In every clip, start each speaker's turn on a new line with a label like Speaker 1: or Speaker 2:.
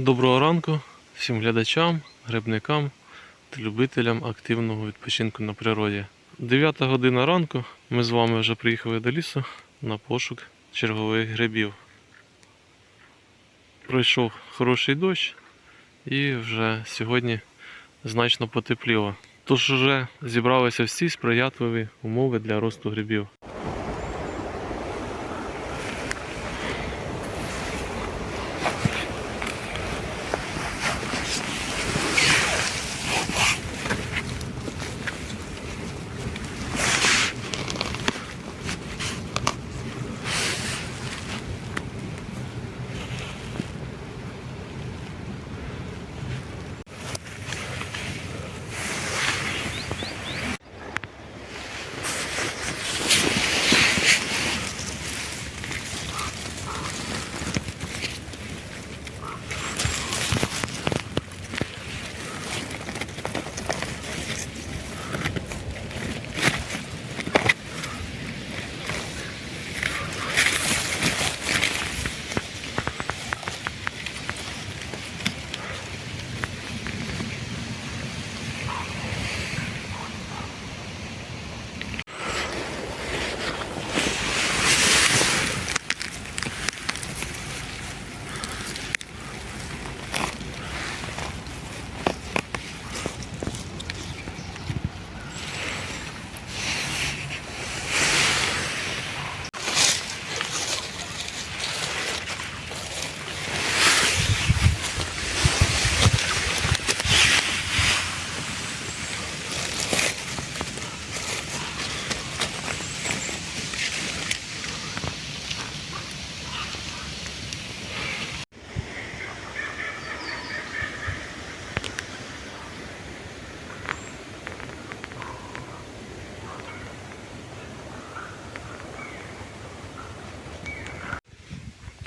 Speaker 1: Доброго ранку всім глядачам, грибникам та любителям активного відпочинку на природі. 9 година ранку ми з вами вже приїхали до лісу на пошук чергових грибів. Пройшов хороший дощ і вже сьогодні значно потепліло. Тож вже зібралися всі сприятливі умови для росту грибів.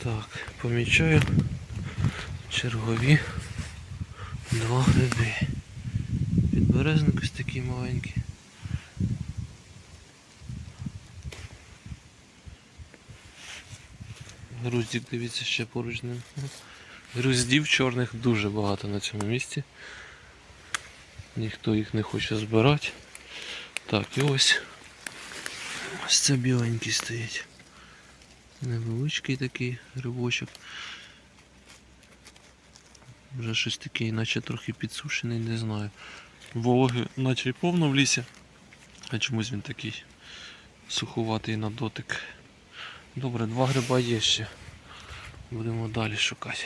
Speaker 1: Так, помічаю чергові два гриби. Підберезник ось такий маленький. Груздик, дивіться, ще поруч ним. Груздів чорних дуже багато на цьому місці. Ніхто їх не хоче збирати. Так, і ось. Ось це біленький стоїть. Невеличкий такий грибочок. Вже щось таке, наче трохи підсушений, не знаю. Вологи наче й повно в лісі, а чомусь він такий сухуватий на дотик. Добре, два гриба є ще. Будемо далі шукати.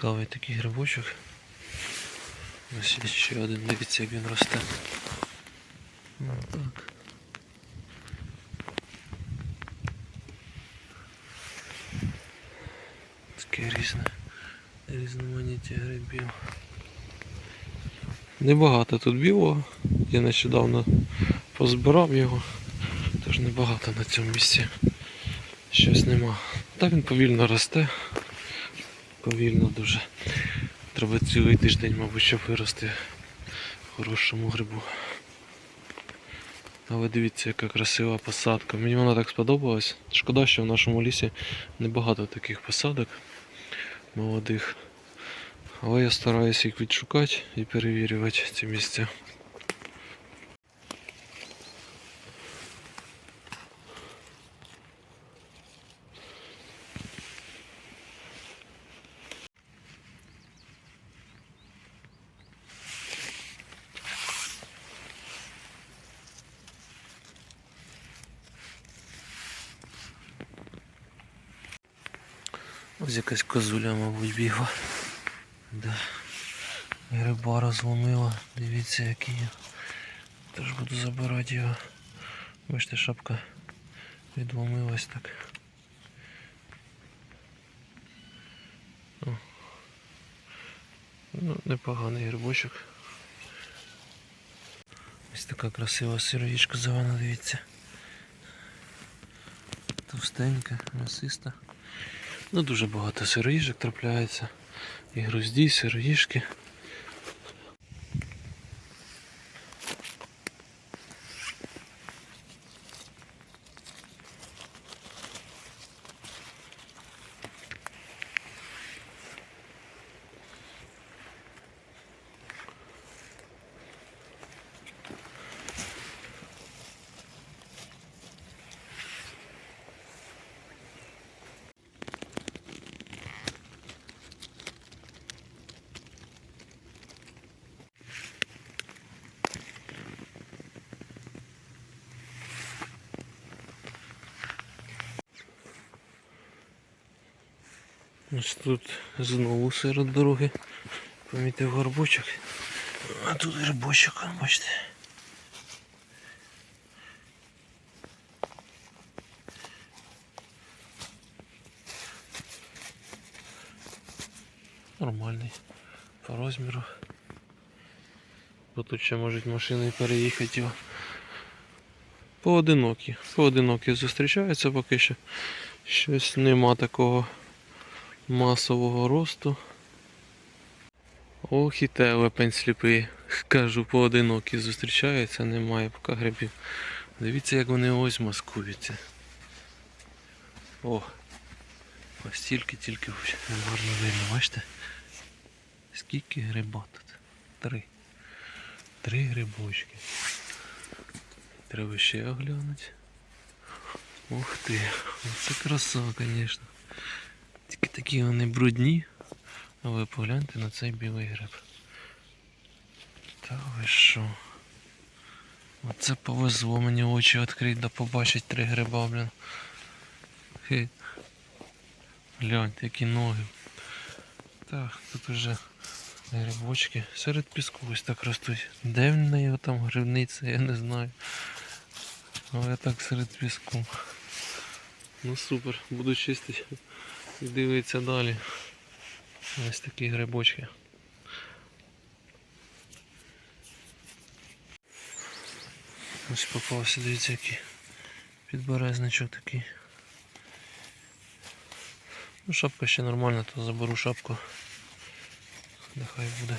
Speaker 1: Цікавий такий грибочок. Ось є ще один, дивіться, як він росте. Так. Таке різне, різноманіття грибів. Небагато тут білого. Я нещодавно позбирав його, тож небагато на цьому місці. Щось нема. Та він повільно росте. Повільно дуже. Треба цілий тиждень, мабуть, щоб вирости хорошому грибу. Але дивіться, яка красива посадка. Мені вона так сподобалась. Шкода, що в нашому лісі небагато таких посадок молодих. Але я стараюся їх відшукати і перевірювати ці місця. Ось якась козуля, мабуть, бігла. Да. Гриба розломила. Дивіться який. я. Теж буду забирати його. Бачите, шапка відломилась так. Ну, непоганий грибочок. Ось така красива сироїчка зелена, дивіться. Товстенька, м'ясиста. Ну, дуже багато сироїжок трапляється. І грузді, і сироїжки. Ось тут знову серед дороги. Помітив горбочок. А тут грибочок, бачите. Нормальний по розміру. Бо тут ще можуть машини переїхати його. Поодинокі. Поодинокі зустрічаються поки що. Щось нема такого масового росту. Ох і телепень сліпий. Кажу, поодинокі зустрічаються, немає поки грибів. Дивіться, як вони ось маскуються. О! Ось тільки-тільки гарно видно, бачите? Скільки гриба тут? Три. Три грибочки. Треба ще оглянути. Ух ти, це краса, звісно. Тільки такі вони брудні. А ви погляньте на цей білий гриб. Та ви що? Оце повезло мені очі відкрити да побачить три гриба, блін. Хе. Гляньте, які ноги. Так, тут уже грибочки серед піску ось так ростуть. Де в неї там грибниця, я не знаю. Але так серед піску. Ну супер, буду чистити і дивитися далі. Ось такі грибочки. Ось попався, дивіться який підберезничок такий. Ну, шапка ще нормальна, то заберу шапку. Нехай буде.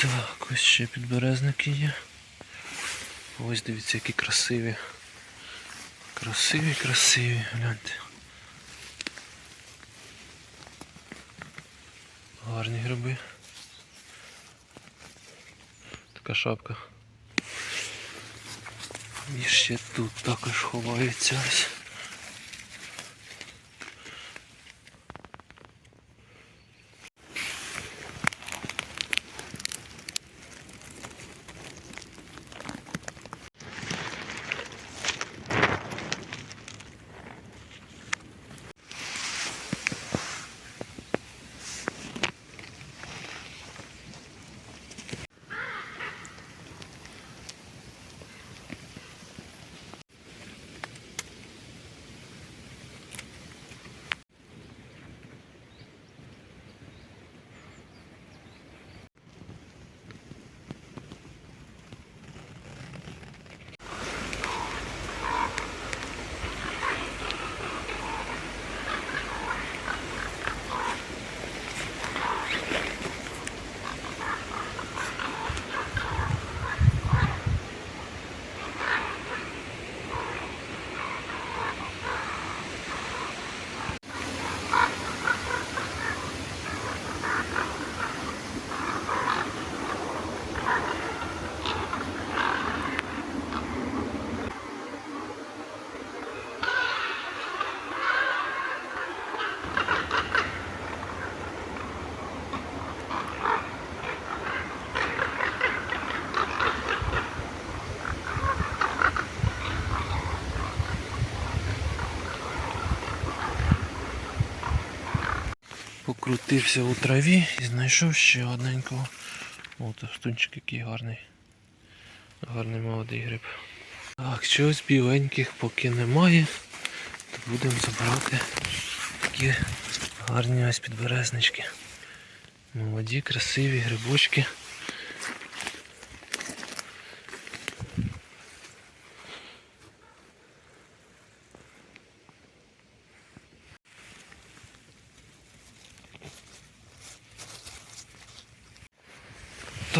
Speaker 1: Так, ось ще підберезники є. Ось дивіться, які красиві. Красиві, красиві, гляньте. Гарні гриби. Така шапка. І ще тут також ховається ось. Покрутився у траві і знайшов ще одненького. От стунчик який гарний. Гарний молодий гриб. Так, чогось біленьких поки немає, то будемо забирати такі гарні ось підберезнички. Молоді, красиві грибочки.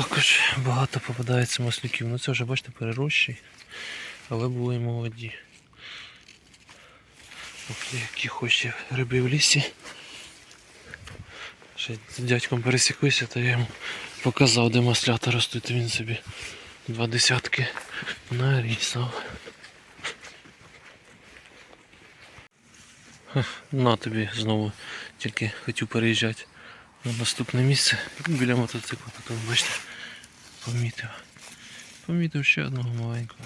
Speaker 1: Також багато попадається маслюків. Ну це вже бачите перерощий, але були молоді. Ох, які хоче гриби в лісі. Ще з дядьком пересіклися, то я йому показав, де маслята ростуть, то він собі два десятки нарізав. На тобі знову тільки хотів переїжджати на наступне місце. Біля мотоцикла тут бачите, помітив. Помітив ще одного маленького.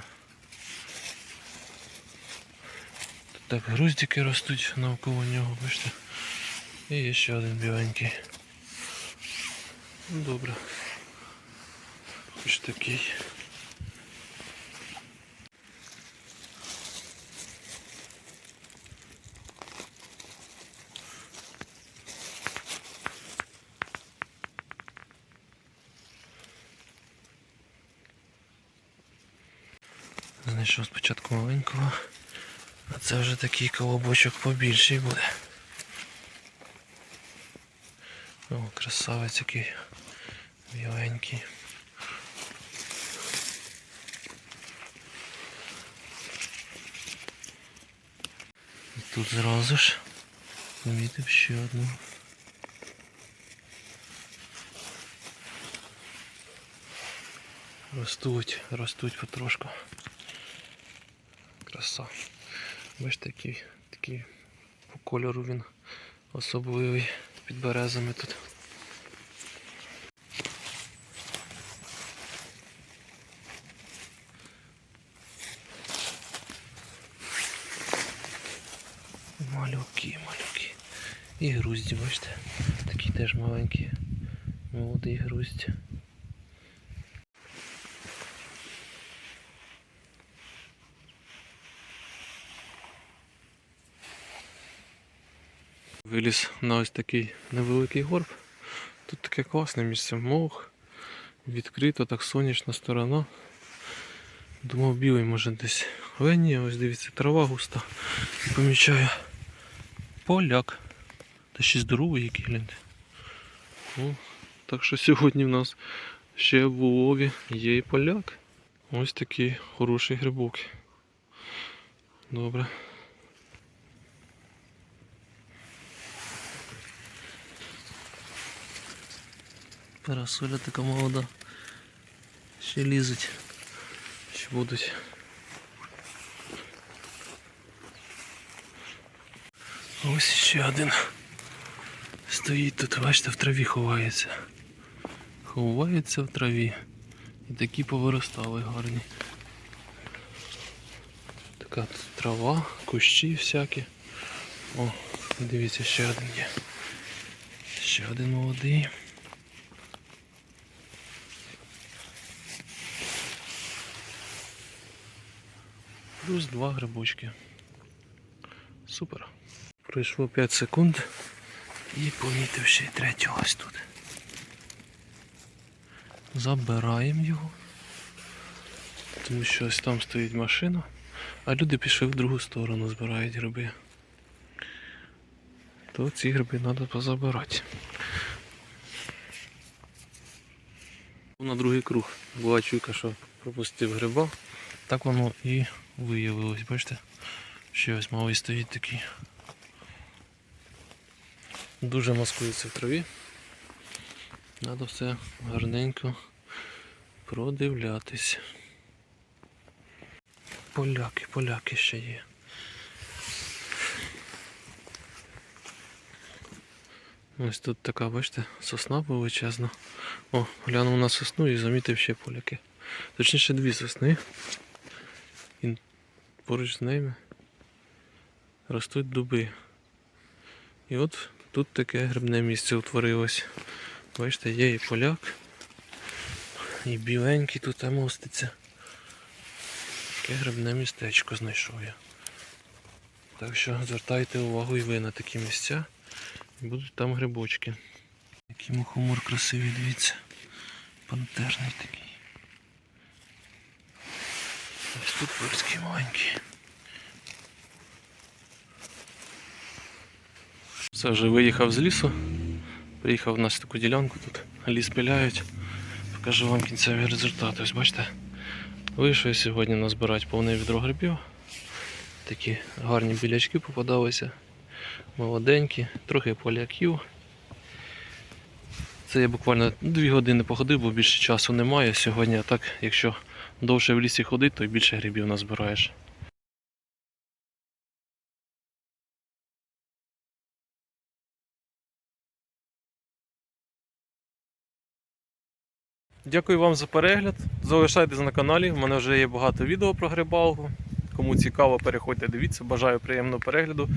Speaker 1: Тут так груздики ростуть навколо нього, бачите. І є ще один біленький. Ну, Добре. Хоч такий. Знайшов спочатку маленького, а це вже такий колобочок побільший буде. О, красавець який біленький. І тут зразу ж помітив ще одну. Ростуть, ростуть потрошку. Краса. Бачите, такий, такий по кольору він особливий під березами тут. Малюки, малюки. І грузді, бачите? Такі теж маленькі. Молодий груздь. Виліз на ось такий невеликий горб. Тут таке класне місце мох. Відкрито, так сонячна сторона. Думав білий може десь. Але ні, ось дивіться, трава густа. Помічаю. Поляк. Та ще здоровий який гляньте. Ну, так що сьогодні в нас ще в улові є і поляк. Ось такий хороший грибок. Добре. Парасоля така молода. Ще лізуть. Ще будуть. Ось ще один. Стоїть тут, бачите, в траві ховається. Ховається в траві. І такі повиростали гарні. Така тут трава, кущі всякі. О, дивіться, ще один є. Ще один молодий. Плюс два грибочки. Супер. Пройшло 5 секунд і помітив ще й третього ось тут. Забираємо його. Тому що ось там стоїть машина, а люди пішли в другу сторону, збирають гриби. То ці гриби треба позабирати. На другий круг була чуйка, що пропустив гриба. Так воно і виявилось, бачите? Ще ось малий стоїть такий. Дуже маскується в траві. Треба все гарненько продивлятись. Поляки, поляки ще є. Ось тут така, бачите, сосна величезна. О, глянув на сосну і замітив ще поляки. Точніше дві сосни. Поруч з ними ростуть дуби. І от тут таке грибне місце утворилось. Бачите, є і поляк, і біленький тут моститься. Таке грибне містечко знайшов я. Так що звертайте увагу і ви на такі місця. І будуть там грибочки. Який мухомор красивий, дивіться. Пантерний такий. Ось тут польський маленький. Все, вже виїхав з лісу. Приїхав в нас таку ділянку тут. Ліс пиляють. покажу вам кінцевий результат. Ось бачите, вийшов я сьогодні назбирати повне відро грибів. Такі гарні білячки попадалися. Молоденькі, трохи поляків. Це я буквально 2 години походив, бо більше часу немає. Сьогодні так, якщо довше в лісі ходити, то й більше грибів назбираєш. Дякую вам за перегляд. Залишайтесь на каналі. У мене вже є багато відео про грибалку. Кому цікаво, переходьте, дивіться. Бажаю приємного перегляду.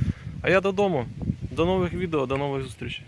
Speaker 1: А я додому. До нових відео, до нових зустрічей.